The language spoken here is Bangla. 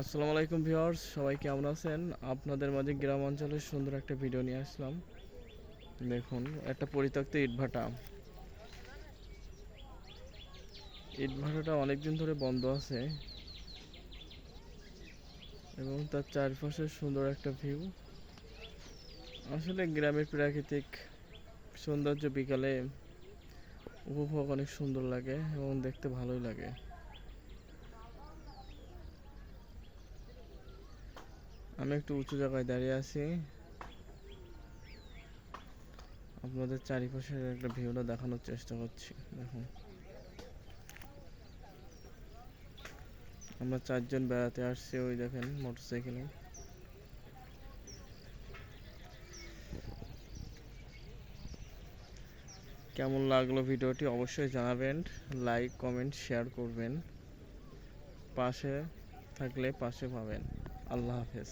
আসসালামু আলাইকুম ভিউয়ার্স, সবাই কেমন আছেন? আপনাদের মাঝে গ্রাম অঞ্চলের সুন্দর একটা ভিডিও নিয়ে আসলাম। দেখুন, একটা পরিত্যক্ত ইটভাটা ইটভাটাটা অনেকদিন ধরে বন্ধ আছে এবং তার চারপাশে সুন্দর একটা ভিউ। আসলে গ্রামের প্রাকৃতিক সৌন্দর্য বিকালে উপভোগ অনেক সুন্দর লাগে এবং দেখতে ভালোই লাগে। আমি একটু উঁচু জায়গায় দাঁড়িয়ে আছি। আপনাদের চারিপাশের একটা ভিউটা দেখানোর চেষ্টা করছি, দেখুন। আমরা চারজন বেড়াতে আসছি, ওই দেখেন মোটরসাইকেলে। কেমন লাগল ভিডিওটি অবশ্যই জানাবেন, লাইক, কমেন্ট, শেয়ার করবেন। পাশে থাকলে পাশে পাবেন। আল্লাহ হাফেজ